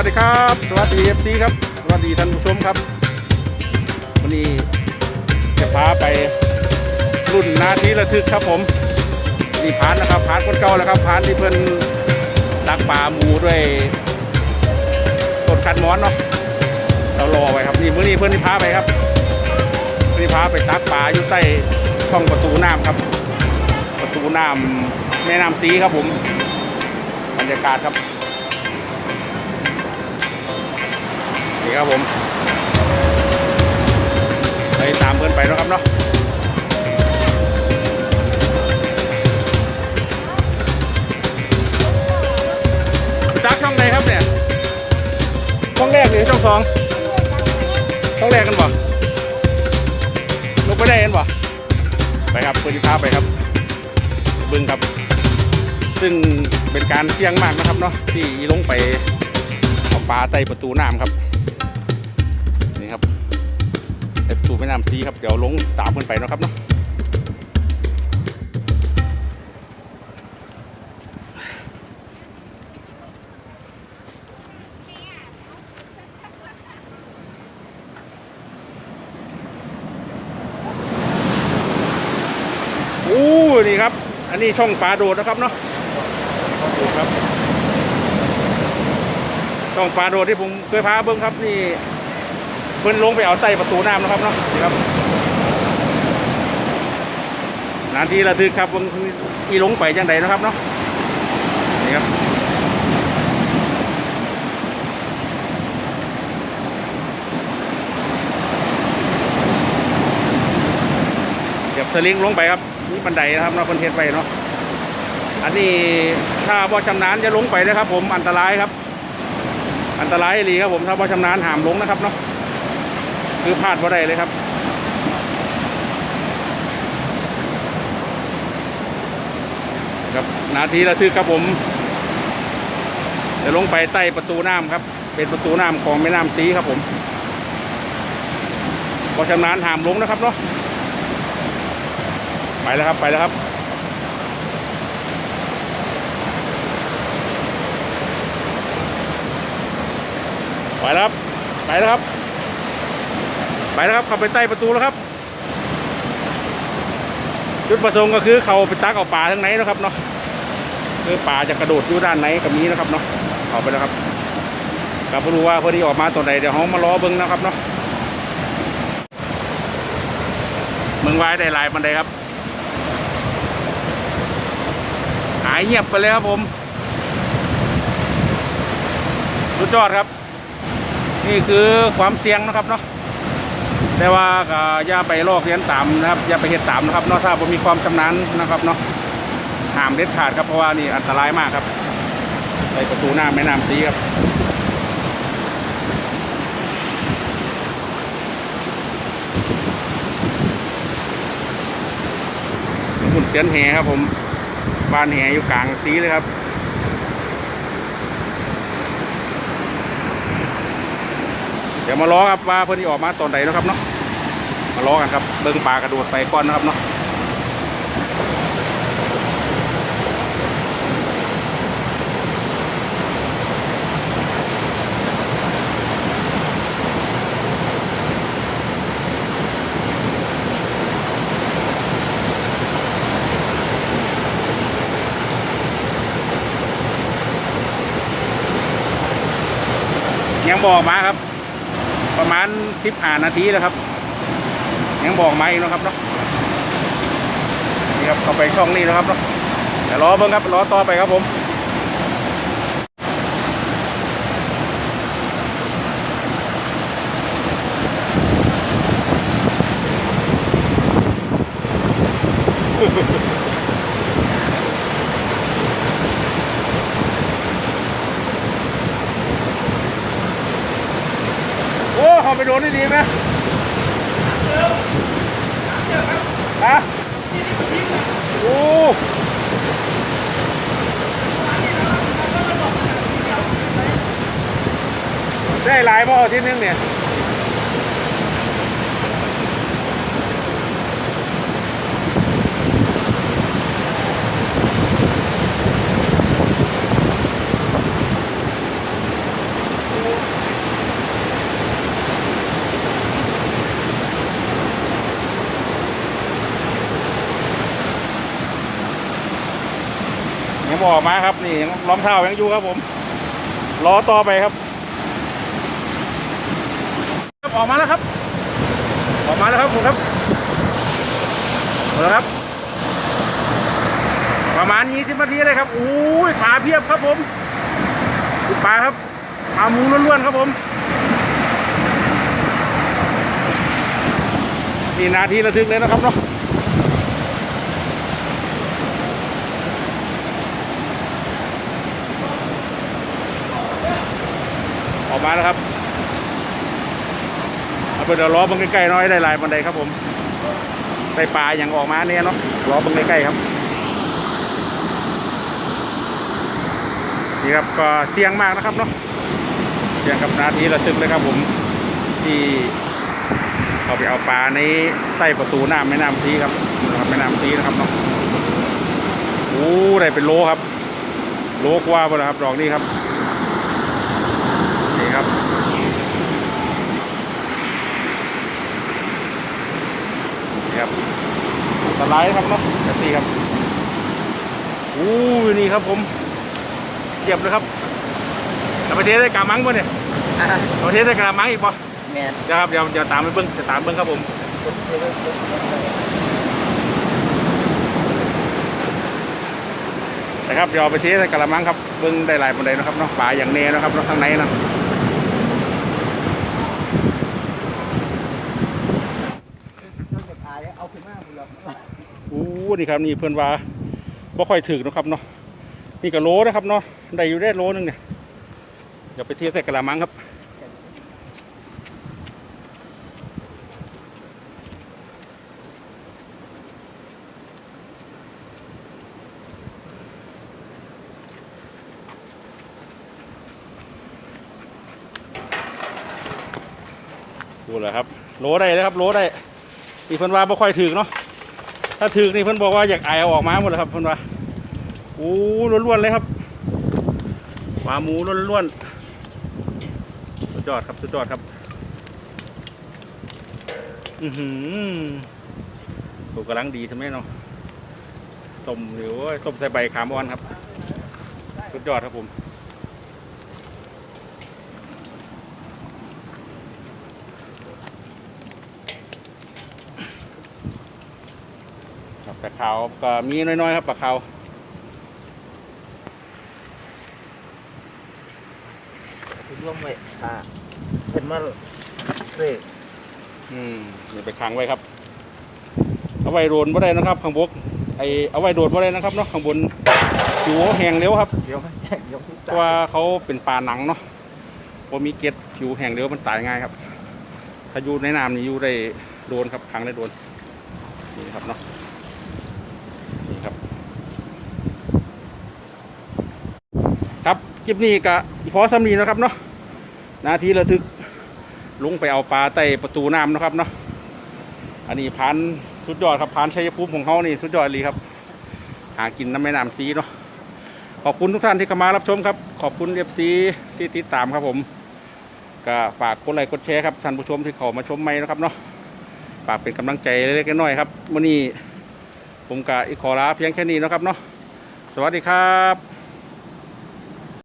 วัสดีครับ สวัสดีเอฟซีครับ สวัสดีท่านผู้ชมครับ วันนี้จะพาไปรุ่นนาทีระทึกครับผมนี่พานนะครับพานคนเก่าแล้วครับพานที่เพิ่นดักป่าหมูด้วยต้นคันม้อนเนาะเรารอไว้ครับนี่มื้อนี้เพื่อนที่พาไปครับเพื่นที่พาไปตักป่าอยู่ใต้ช่องประตูน้ำครับ ประตูน้ำแม่น้ำสีครับผมบรรยากาศครับ นี่ครับผมไปตามเพื่อนไปนะครับเนาะจากช่องไหนครับเนี่ยช่องแรกหรือช่องสองช่องแรกกันบ่ลงไปได้กันบ่ไปครับเพื่อนพาไปครับบึงครับ ซึ่งเป็นการเสี่ยงมากนะครับเนาะที่ลงไปเอาปลาใต้ประตูน้ำครับ แต่แม่น้ำซีครับ เดี๋ยวลงตามกันไปนะครับเนาะนี่ครับ อันนี้ช่องปลาโดดนะครับเนาะดูครับ ช่องปลาโดดที่ผมเคยพาเบิ้งครับนี่ เพิ่นลงไปเอาใส่ประตูน้ำนะครับเนาะนี่ครับนาทีระทึกครับเพิ่นอีลงไปจังใดนะครับเนาะนี่ครับเก็บสลิงลงไปครับนี่บันไดนะครับเนาะเพิ่นเทศไปเนาะอันนี้ถ้าบ่ชำนาญจะลงไปนะครับ ผมอันตรายครับ อันตรายเลยครับผมถ้าบ่ชำนาญห้ามลงนะครับเนาะ คือพลาดบ่ได้เลยครับครับนาทีระทึกครับผมจะลงไปใต้ประตูน้ำครับ เป็นประตูน้ำของแม่น้ำสีครับผมพอชำนาญหามลงนะครับเนาะไปแล้วครับไปแล้วครับไปแล้วครับไปแล้วครับ ไปแล้วครับเข้าไปใต้ประตูแล้วครับ จุดประสงค์ก็คือเขาไปตักเอาปลาทั้งไหนนะครับเนาะคือปลาจะกระโดดอยู่ด้านไหนกับนี้นะครับเนาะเข้าไปแล้วครับกับรู้ว่าพอดีออกมาตัวใดเดี๋ยวห้องมารอเบิ้งนะครับเนาะเมืองวายได้ลายมันได้ครับ หายเงียบไปเลยครับผมสุดยอดครับ นี่คือความเสี่ยงนะครับเนาะ แต่ว่าก็อย่าไปลอกเลียนตามนะครับอย่าไปเฮ็ดตามนะครับนอกทราบว่ามีความชำนาญนะครับเนาะห้ามเด็ดขาดครับเพราะว่านี่อันตรายมากครับในประตูหน้าแม่น้ำสีครับหมุนเตียนแหครับผมบ้านแหอยู่กลางสีเลยครับ ดี๋ยวมาล้อครับว่าเพื่อนที่ออกมาตอนไหนนะครับเนาะมาล้อกันครับเบิ้งปลากระโดดไปก้อนนะครับเนาะยังบอกมาครับ ประมาณสิบห้านาทีแล้วครับ ยังบอกมาอีกนะครับเนาะนี่ครับเข้าไปช่องนี้นะครับเนาะเดี๋ยวรอเบิ้งครับรอต่อไปครับผม โอ้เขาไปโดนได้ดีไหมฮะโอ้ได้หลายบ่อที่นึงเนี่ย ยังบออกมาครับนี่ยังรองเท้ายังอยู่ครับผมรอต่อไปครับครับออกมาแล้วครับ ออกมาแล้วครับผมครับเอาละครับ ประมาณยี่สิบนาทีเลยครับอู้ยปลาเพียบครับผมปลาครับปลาหมูล้วนๆครับผมนี่นาทีระทึกเลยนะครับเนาะ ออกมาแล้วครับเอาไปเดี๋ยวล้อบังใกล้ๆหน้อยได้ลายบันไดครับผมได้ปลาอย่างออกมาเนี่ยเนาะล้อบังใกล้ๆครับนี่ครับก็เสี่ยงมากนะครับเนาะเสี่ยงกับนาทีระทึกเลยครับผมที่เขาไปเอาปลาในใต้ประตูน้ำแม่น้ำทีครับนะครับแม่น้ำทีนะครับเนาะโอ้ได้เป็นโลครับ โลกว่าไปแล้วครับดอกนี้ครับนี่ครับนี่ ครับสไลด์ครับเนาะแบบนี้ครับโอ้ยนี่ครับผมเกียบเลยครับเราไปเทได้กามังป่ะเนี่ยเราไปเทได้กามังอีกป่ะแม่นเดี๋ยวครับเดี๋ยวเดี๋ยวตามไปเบิ้งจะตามเบิ้งครับผมนะครับเดี๋ยวเอาไปเทได้กามังครับเบิ้งได้หลายปันไดนะครับเนาะปลาอย่างแน่นะครับเนาะข้างในนะ เอาขึ้นมาบุญแล้ว อู้ นี่ครับนี่เพื่อนว่าบ่ค่อยถึกนะครับเนาะนี่ก็โลนะครับเนาะได้อยู่ได้โลนึงเนี่ยเดี๋ยวไปเทใส่กระมังครับดูและครับโลได้เลยครับโลได้นี่เพิ่นว่าบ่ค่อยถึกเนาะ ถ้าถึกนี่เพิ่นบอกว่าอยากไอเอาออกมาหมดเลยครับเพิ่นว่าโอ้ล้วนๆเลยครับปลาหมูล้วนๆสุดยอดครับสุดยอดครับ อือหือถูกกำลังดีใช่ไหมเนาะต้มหรือว่าต้มใส่ใบขามอ่อนครับ สุดยอดครับผม ครับ ปลาขาวก็มีน้อยๆครับปลาขาวคุณร่วมไว้อ่าเพิ่นมาซื้ออืมนี่ไปขังไว้ครับ เอาไว้โดนบ่ได้นะครับ ข้างบกไอเอาไว้โดดบ่ได้นะครับเนาะข้างบนผิวแห้งเร็วครับเดี๋ยวเดี๋ยวเพราะว่าเขาเป็นปลาหนังเนาะพอมีเกล็ดผิวแห้งเร็วมันตายง่ายครับ ถ้าอยู่ในน้ำนี่อยู่ได้โดนครับขังได้โดนนี่ครับเนาะนี่ครับ ครับคลิปนี้ก็พอสำนีนะครับเนาะนาทีระทึกลงไปเอาปลาใต้ประตูน้ำนะครับเนาะอันนี้พันสุดยอดครับพันชัยภูมิของเขานี่สุดยอดเลยครับ หากินน้ำแม่น้ำซีเนาะขอบคุณทุกท่านที่เข้ามารับชมครับ ขอบคุณเอฟซีที่ติดตามครับผมก็ฝากกดไลค์กดแชร์ครับท่านผู้ชมที่เข้ามาชมใหม่นะครับเนาะฝากเป็นกำลังใจเล็กๆน้อยๆครับวันนี้ผมกับอีกขอลาเพียงแค่นี้นะครับเนาะสวัสดีครับ